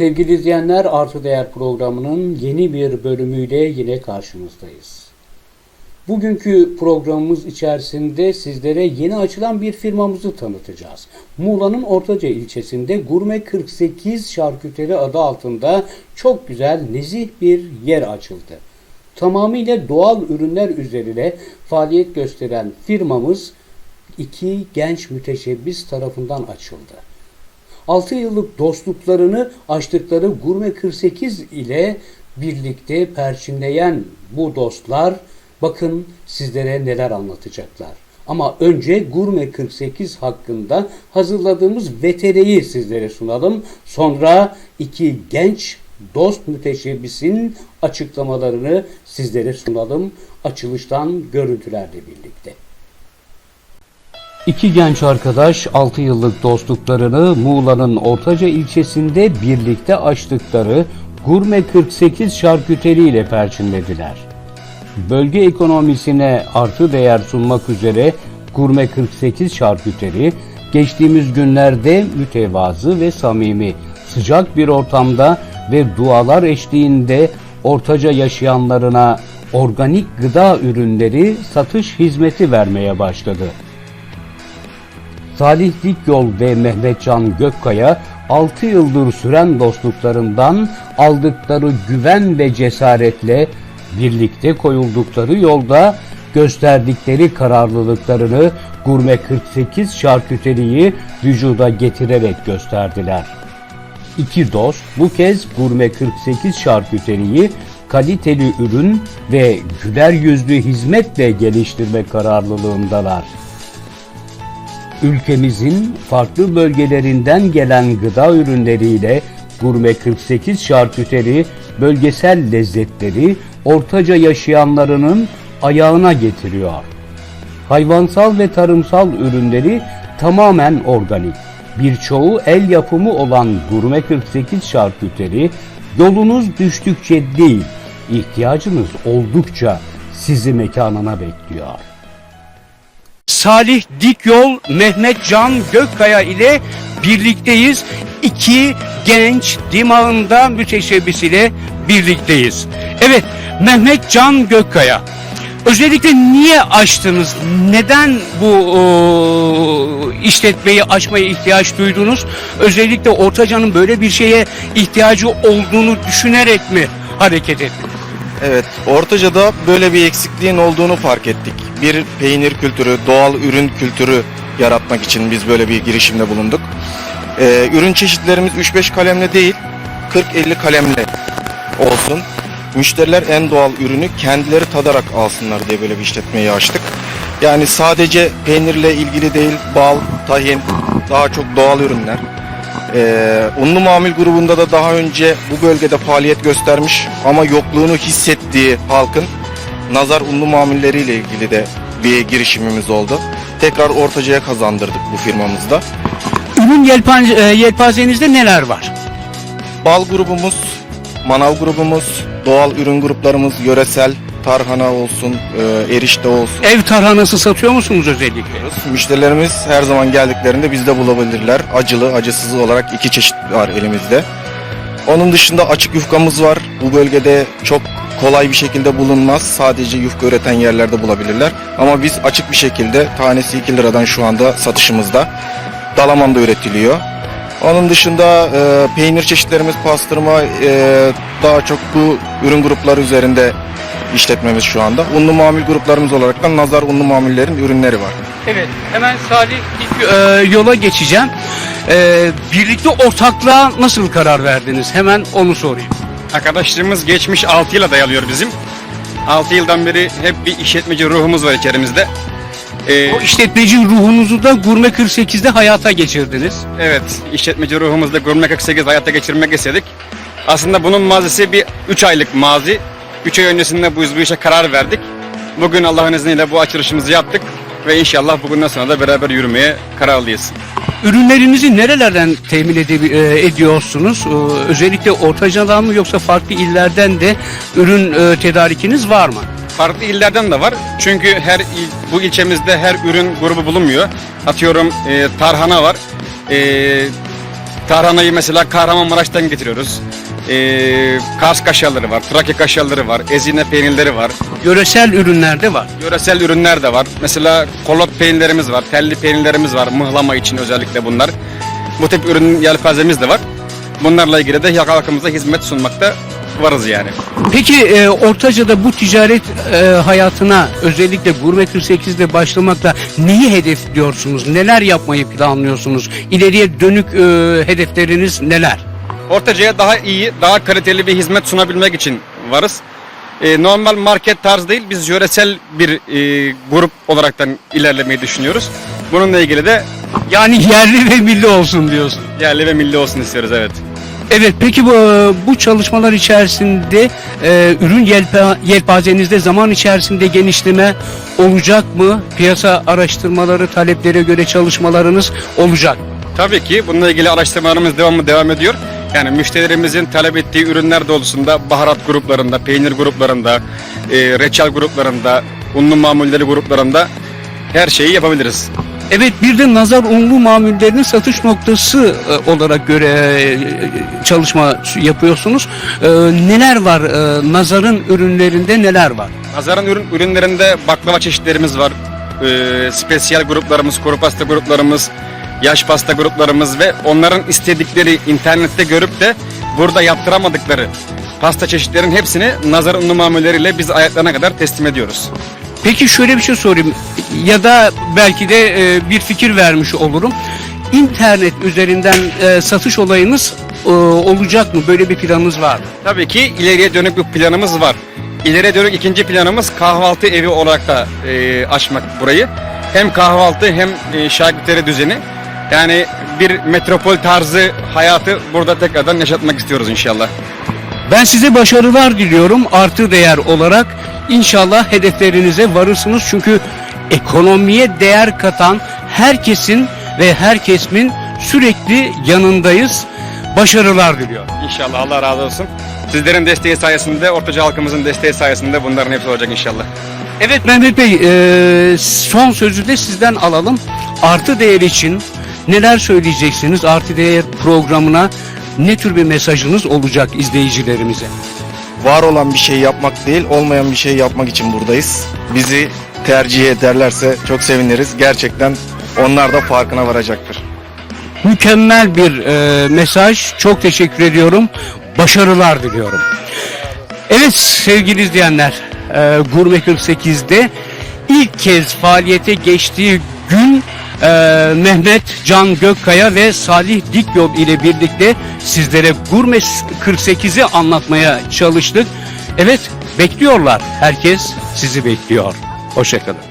Sevgili izleyenler Artı Değer programının yeni bir bölümüyle yine karşınızdayız. Bugünkü programımız içerisinde sizlere yeni açılan bir firmamızı tanıtacağız. Muğla'nın Ortaca ilçesinde Gurme 48 Şarküteri adı altında çok güzel nezih bir yer açıldı. Tamamıyla doğal ürünler üzerine faaliyet gösteren firmamız iki genç müteşebbis tarafından açıldı. 6 yıllık dostluklarını açtıkları Gurme 48 ile birlikte perçinleyen bu dostlar bakın sizlere neler anlatacaklar. Ama önce Gurme 48 hakkında hazırladığımız veteriyi sizlere sunalım. Sonra iki genç dost müteşebbisin açıklamalarını sizlere sunalım. Açılıştan görüntülerle birlikte. İki genç arkadaş 6 yıllık dostluklarını Muğla'nın Ortaca ilçesinde birlikte açtıkları Gurme 48 şarküteri ile perçinlediler. Bölge ekonomisine artı değer sunmak üzere Gurme 48 şarküteri geçtiğimiz günlerde mütevazı ve samimi, sıcak bir ortamda ve dualar eşliğinde Ortaca yaşayanlarına organik gıda ürünleri satış hizmeti vermeye başladı. Salih Dikyol ve Mehmetcan Gökkaya 6 yıldır süren dostluklarından aldıkları güven ve cesaretle birlikte koyuldukları yolda gösterdikleri kararlılıklarını Gurme 48 şarküteriyi vücuda getirerek gösterdiler. İki dost bu kez Gurme 48 şarküteriyi kaliteli ürün ve güler yüzlü hizmetle geliştirme kararlılığındalar ülkemizin farklı bölgelerinden gelen gıda ürünleriyle Gurme 48 şarküteri bölgesel lezzetleri ortaca yaşayanlarının ayağına getiriyor. Hayvansal ve tarımsal ürünleri tamamen organik. Birçoğu el yapımı olan Gurme 48 şarküteri yolunuz düştükçe değil, ihtiyacınız oldukça sizi mekanına bekliyor. Salih Dikyol, Mehmet Can Gökkaya ile birlikteyiz. İki genç dimağında müteşebbis ile birlikteyiz. Evet, Mehmet Can Gökkaya. Özellikle niye açtınız? Neden bu o, işletmeyi açmaya ihtiyaç duydunuz? Özellikle Ortaca'nın böyle bir şeye ihtiyacı olduğunu düşünerek mi hareket ettiniz? Evet, Ortaca'da böyle bir eksikliğin olduğunu fark ettik. Bir peynir kültürü, doğal ürün kültürü yaratmak için biz böyle bir girişimde bulunduk. Ee, ürün çeşitlerimiz 3-5 kalemle değil, 40-50 kalemle olsun. Müşteriler en doğal ürünü kendileri tadarak alsınlar diye böyle bir işletmeyi açtık. Yani sadece peynirle ilgili değil, bal, tahin, daha çok doğal ürünler. Ee, unlu mamul grubunda da daha önce bu bölgede faaliyet göstermiş ama yokluğunu hissettiği halkın nazar unlu mamulleriyle ilgili de bir girişimimiz oldu. Tekrar ortacaya kazandırdık bu firmamızda. Ürün yelpan- e, yelpazenizde neler var? Bal grubumuz, manav grubumuz, doğal ürün gruplarımız, yöresel tarhana olsun, e, erişte olsun. Ev tarhanası satıyor musunuz özellikle? Müşterilerimiz her zaman geldiklerinde bizde bulabilirler. Acılı, acısız olarak iki çeşit var elimizde. Onun dışında açık yufkamız var. Bu bölgede çok kolay bir şekilde bulunmaz. Sadece yufka üreten yerlerde bulabilirler. Ama biz açık bir şekilde tanesi 2 liradan şu anda satışımızda. Dalaman'da üretiliyor. Onun dışında e, peynir çeşitlerimiz pastırma e, daha çok bu ürün grupları üzerinde işletmemiz şu anda. Unlu mamul gruplarımız olarak da nazar unlu mamullerin ürünleri var. Evet, hemen Salih ilk e, yola geçeceğim. E, birlikte ortaklığa nasıl karar verdiniz? Hemen onu sorayım. Arkadaşlığımız geçmiş 6 yıla dayalıyor bizim. 6 yıldan beri hep bir işletmeci ruhumuz var içerimizde. Ee, O işletmeci ruhunuzu da Gurme 48'de hayata geçirdiniz. evet, işletmeci ruhumuzda Gurme 48 hayata geçirmek istedik. Aslında bunun mazisi bir 3 aylık mazi. 3 ay öncesinde bu, bu işe karar verdik. Bugün Allah'ın izniyle bu açılışımızı yaptık. Ve inşallah bugünden sonra da beraber yürümeye kararlıyız. Ürünlerinizi nerelerden temin ede- e, ediyorsunuz? E, özellikle Ortaca'dan mı yoksa farklı illerden de ürün e, tedarikiniz var mı? Farklı illerden de var. Çünkü her il, bu ilçemizde her ürün grubu bulunmuyor. Atıyorum e, tarhana var. E, Tarhanayı mesela Kahramanmaraş'tan getiriyoruz. Ee, Kars kaşarları var, Trakya kaşarları var, Ezine peynirleri var. Yöresel ürünler de var. Yöresel ürünler de var. Mesela kolot peynirlerimiz var, telli peynirlerimiz var. Mıhlama için özellikle bunlar. Bu tip ürün yelpazemiz de var. Bunlarla ilgili de halkımıza hizmet sunmakta varız yani. Peki e, Ortaca'da bu ticaret e, hayatına özellikle Gurme 48'de başlamakla neyi hedefliyorsunuz? Neler yapmayı planlıyorsunuz? İleriye dönük e, hedefleriniz neler? Ortaca'ya daha iyi, daha kaliteli bir hizmet sunabilmek için varız. Ee, normal market tarzı değil, biz yöresel bir e, grup olaraktan ilerlemeyi düşünüyoruz. Bununla ilgili de Yani yerli ve milli olsun diyorsun. yerli ve milli olsun istiyoruz evet. Evet peki bu, bu çalışmalar içerisinde e, ürün yelpa, yelpazenizde zaman içerisinde genişleme olacak mı? Piyasa araştırmaları, taleplere göre çalışmalarınız olacak. Tabii ki bununla ilgili araştırmalarımız devamlı devam ediyor. Yani müşterilerimizin talep ettiği ürünler doğrultusunda baharat gruplarında, peynir gruplarında, e, reçel gruplarında, unlu mamulleri gruplarında her şeyi yapabiliriz. Evet bir de nazar unlu mamullerinin satış noktası e, olarak göre e, çalışma yapıyorsunuz. E, neler var? E, nazarın ürünlerinde neler var? Nazarın ürün, ürünlerinde baklava çeşitlerimiz var. E, spesiyel gruplarımız, kuru pasta gruplarımız, yaş pasta gruplarımız ve onların istedikleri internette görüp de burada yaptıramadıkları pasta çeşitlerin hepsini nazar unlu mamulleriyle biz ayaklarına kadar teslim ediyoruz. Peki şöyle bir şey sorayım ya da belki de e, bir fikir vermiş olurum. İnternet üzerinden e, satış olayınız e, olacak mı? Böyle bir planınız var mı? Tabii ki ileriye dönük bir planımız var. İleriye dönük ikinci planımız kahvaltı evi olarak da e, açmak burayı. Hem kahvaltı hem e, şarküteri düzeni. Yani bir metropol tarzı hayatı burada tekrardan yaşatmak istiyoruz inşallah. Ben size başarılar diliyorum artı değer olarak. İnşallah hedeflerinize varırsınız çünkü ekonomiye değer katan herkesin ve her kesimin sürekli yanındayız. Başarılar diliyorum. İnşallah Allah razı olsun. Sizlerin desteği sayesinde, Ortaca halkımızın desteği sayesinde bunların hepsi olacak inşallah. Evet Mehmet Bey, e, son sözü de sizden alalım. Artı değer için neler söyleyeceksiniz? Artı değer programına ne tür bir mesajınız olacak izleyicilerimize? Var olan bir şey yapmak değil, olmayan bir şey yapmak için buradayız. Bizi tercih ederlerse çok seviniriz. Gerçekten onlar da farkına varacaktır. Mükemmel bir e, mesaj. Çok teşekkür ediyorum. Başarılar diliyorum. Evet sevgili izleyenler, e, Gurme 48'de ilk kez faaliyete geçtiği gün e, Mehmet Can Gökkaya ve Salih Dikyol ile birlikte sizlere Gurme 48'i anlatmaya çalıştık. Evet bekliyorlar. Herkes sizi bekliyor. Hoşçakalın.